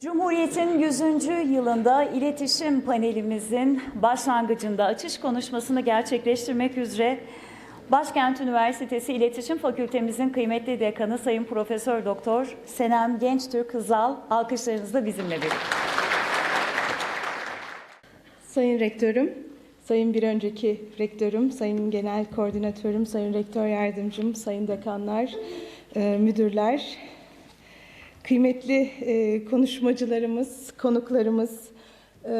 Cumhuriyet'in 100. yılında iletişim panelimizin başlangıcında açış konuşmasını gerçekleştirmek üzere Başkent Üniversitesi İletişim Fakültemizin kıymetli dekanı Sayın Profesör Doktor Senem Gençtürk Kızal alkışlarınızla bizimle birlikte. Sayın Rektörüm, Sayın bir önceki Rektörüm, Sayın Genel Koordinatörüm, Sayın Rektör Yardımcım, Sayın Dekanlar, e, Müdürler, kıymetli e, konuşmacılarımız, konuklarımız, e,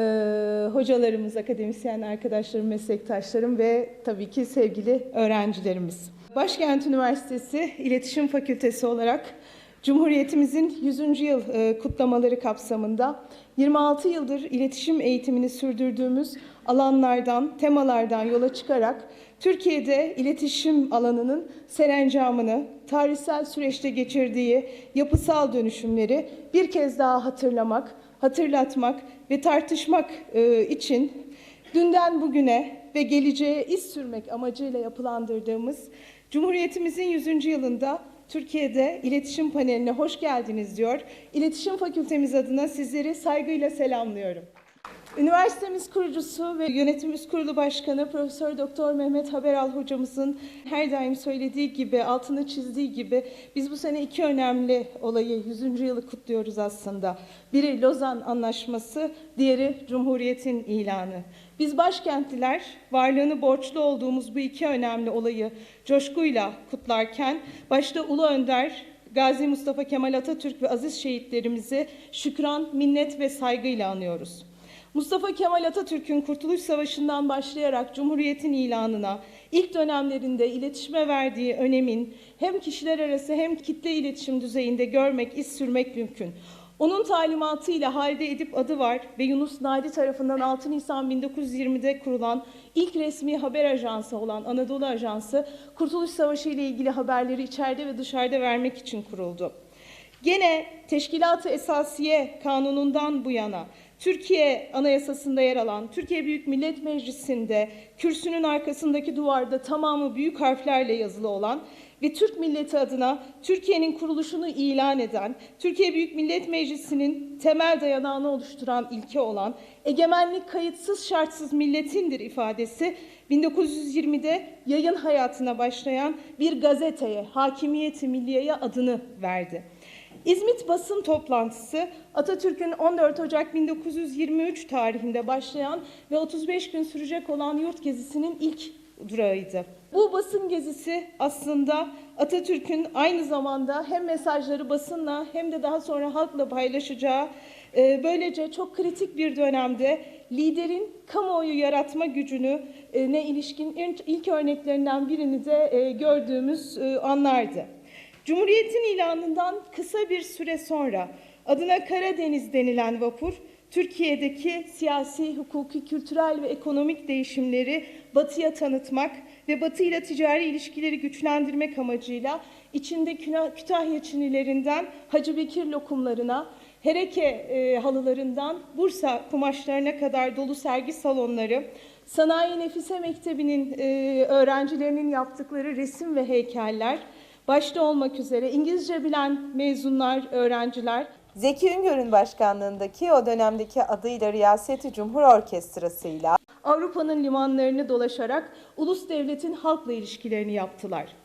hocalarımız, akademisyen arkadaşlarım, meslektaşlarım ve tabii ki sevgili öğrencilerimiz. Başkent Üniversitesi İletişim Fakültesi olarak Cumhuriyetimizin 100. yıl e, kutlamaları kapsamında 26 yıldır iletişim eğitimini sürdürdüğümüz alanlardan, temalardan yola çıkarak Türkiye'de iletişim alanının serencamını, tarihsel süreçte geçirdiği yapısal dönüşümleri bir kez daha hatırlamak, hatırlatmak ve tartışmak e, için dünden bugüne ve geleceğe iz sürmek amacıyla yapılandırdığımız Cumhuriyetimizin 100. yılında Türkiye'de iletişim paneline hoş geldiniz diyor. İletişim Fakültemiz adına sizleri saygıyla selamlıyorum. Üniversitemiz kurucusu ve yönetim üst kurulu başkanı Profesör Doktor Mehmet Haberal hocamızın her daim söylediği gibi, altını çizdiği gibi biz bu sene iki önemli olayı 100. yılı kutluyoruz aslında. Biri Lozan Anlaşması, diğeri Cumhuriyet'in ilanı. Biz başkentliler varlığını borçlu olduğumuz bu iki önemli olayı coşkuyla kutlarken başta Ulu Önder Gazi Mustafa Kemal Atatürk ve aziz şehitlerimizi şükran, minnet ve saygıyla anıyoruz. Mustafa Kemal Atatürk'ün Kurtuluş Savaşı'ndan başlayarak Cumhuriyet'in ilanına ilk dönemlerinde iletişime verdiği önemin hem kişiler arası hem kitle iletişim düzeyinde görmek, iz sürmek mümkün. Onun talimatıyla Halide Edip adı var ve Yunus Nadi tarafından 6 Nisan 1920'de kurulan ilk resmi haber ajansı olan Anadolu Ajansı, Kurtuluş Savaşı ile ilgili haberleri içeride ve dışarıda vermek için kuruldu. Gene Teşkilat-ı Esasiye Kanunu'ndan bu yana Türkiye Anayasası'nda yer alan, Türkiye Büyük Millet Meclisi'nde kürsünün arkasındaki duvarda tamamı büyük harflerle yazılı olan ve Türk milleti adına Türkiye'nin kuruluşunu ilan eden, Türkiye Büyük Millet Meclisi'nin temel dayanağını oluşturan ilke olan egemenlik kayıtsız şartsız milletindir ifadesi 1920'de yayın hayatına başlayan bir gazeteye, Hakimiyeti Milliye'ye adını verdi. İzmit basın toplantısı Atatürk'ün 14 Ocak 1923 tarihinde başlayan ve 35 gün sürecek olan yurt gezisinin ilk durağıydı. Bu basın gezisi aslında Atatürk'ün aynı zamanda hem mesajları basınla hem de daha sonra halkla paylaşacağı e, böylece çok kritik bir dönemde liderin kamuoyu yaratma gücünü e, ne ilişkin ilk örneklerinden birini de e, gördüğümüz anlardı. Cumhuriyetin ilanından kısa bir süre sonra adına Karadeniz denilen vapur, Türkiye'deki siyasi, hukuki, kültürel ve ekonomik değişimleri batıya tanıtmak ve batı ile ticari ilişkileri güçlendirmek amacıyla içinde Kütahya Çinilerinden Hacı Bekir lokumlarına, Hereke e, halılarından Bursa kumaşlarına kadar dolu sergi salonları, Sanayi Nefise Mektebi'nin e, öğrencilerinin yaptıkları resim ve heykeller, başta olmak üzere İngilizce bilen mezunlar, öğrenciler, Zeki Üngör'ün başkanlığındaki o dönemdeki adıyla Riyaseti Cumhur Orkestrası'yla Avrupa'nın limanlarını dolaşarak ulus devletin halkla ilişkilerini yaptılar.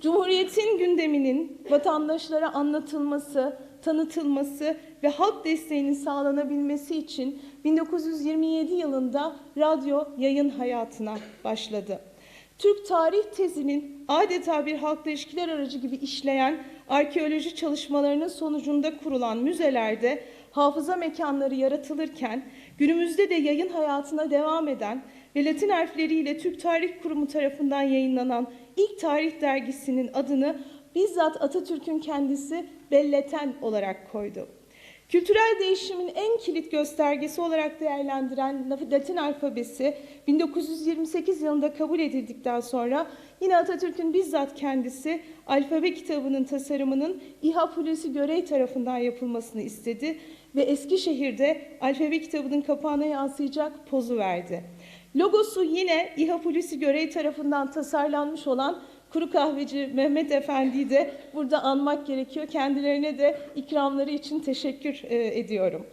Cumhuriyetin gündeminin vatandaşlara anlatılması, tanıtılması ve halk desteğinin sağlanabilmesi için 1927 yılında radyo yayın hayatına başladı. Türk tarih tezinin adeta bir halkla ilişkiler aracı gibi işleyen arkeoloji çalışmalarının sonucunda kurulan müzelerde hafıza mekanları yaratılırken günümüzde de yayın hayatına devam eden ve Latin harfleriyle Türk Tarih Kurumu tarafından yayınlanan ilk tarih dergisinin adını bizzat Atatürk'ün kendisi belleten olarak koydu. Kültürel değişimin en kilit göstergesi olarak değerlendiren Latin alfabesi 1928 yılında kabul edildikten sonra yine Atatürk'ün bizzat kendisi alfabe kitabının tasarımının İHA Hulusi Görey tarafından yapılmasını istedi ve Eskişehir'de alfabe kitabının kapağına yansıyacak pozu verdi. Logosu yine İHA Hulusi Görey tarafından tasarlanmış olan Kuru Kahveci Mehmet Efendi'yi de burada anmak gerekiyor. Kendilerine de ikramları için teşekkür e, ediyorum.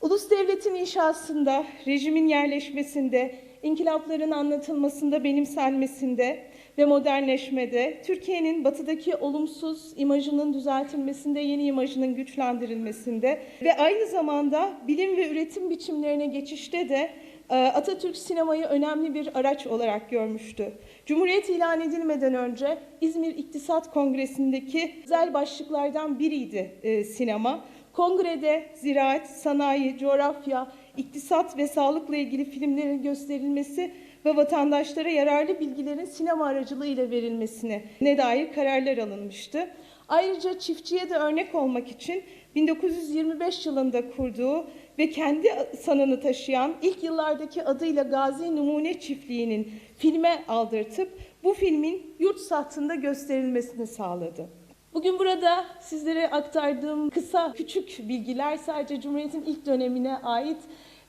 Ulus devletin inşasında, rejimin yerleşmesinde, inkılapların anlatılmasında, benimsenmesinde ve modernleşmede, Türkiye'nin batıdaki olumsuz imajının düzeltilmesinde, yeni imajının güçlendirilmesinde ve aynı zamanda bilim ve üretim biçimlerine geçişte de e, Atatürk sinemayı önemli bir araç olarak görmüştü. Cumhuriyet ilan edilmeden önce İzmir İktisat Kongresi'ndeki özel başlıklardan biriydi e, sinema. Kongrede ziraat, sanayi, coğrafya, iktisat ve sağlıkla ilgili filmlerin gösterilmesi ve vatandaşlara yararlı bilgilerin sinema aracılığıyla verilmesine ne dair kararlar alınmıştı. Ayrıca çiftçiye de örnek olmak için 1925 yılında kurduğu ve kendi sanını taşıyan ilk yıllardaki adıyla Gazi Numune Çiftliği'nin filme aldırtıp bu filmin yurt sahtında gösterilmesini sağladı. Bugün burada sizlere aktardığım kısa küçük bilgiler sadece Cumhuriyet'in ilk dönemine ait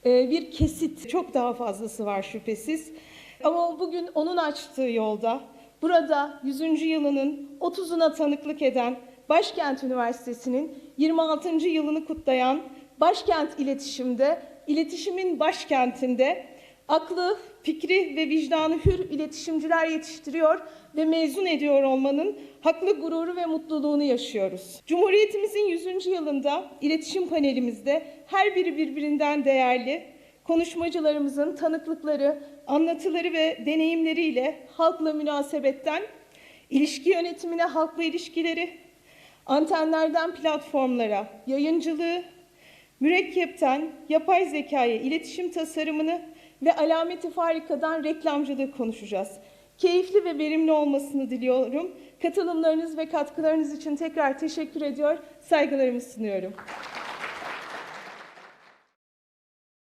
bir kesit. Çok daha fazlası var şüphesiz. Ama bugün onun açtığı yolda burada 100. yılının 30'una tanıklık eden Başkent Üniversitesi'nin 26. yılını kutlayan Başkent İletişim'de, iletişimin başkentinde aklı, fikri ve vicdanı hür iletişimciler yetiştiriyor ve mezun ediyor olmanın haklı gururu ve mutluluğunu yaşıyoruz. Cumhuriyetimizin 100. yılında iletişim panelimizde her biri birbirinden değerli konuşmacılarımızın tanıklıkları, anlatıları ve deneyimleriyle halkla münasebetten ilişki yönetimine halkla ilişkileri, antenlerden platformlara, yayıncılığı, mürekkepten yapay zekaya iletişim tasarımını ve alameti farikadan reklamcılığı konuşacağız. Keyifli ve verimli olmasını diliyorum. Katılımlarınız ve katkılarınız için tekrar teşekkür ediyor, saygılarımı sunuyorum.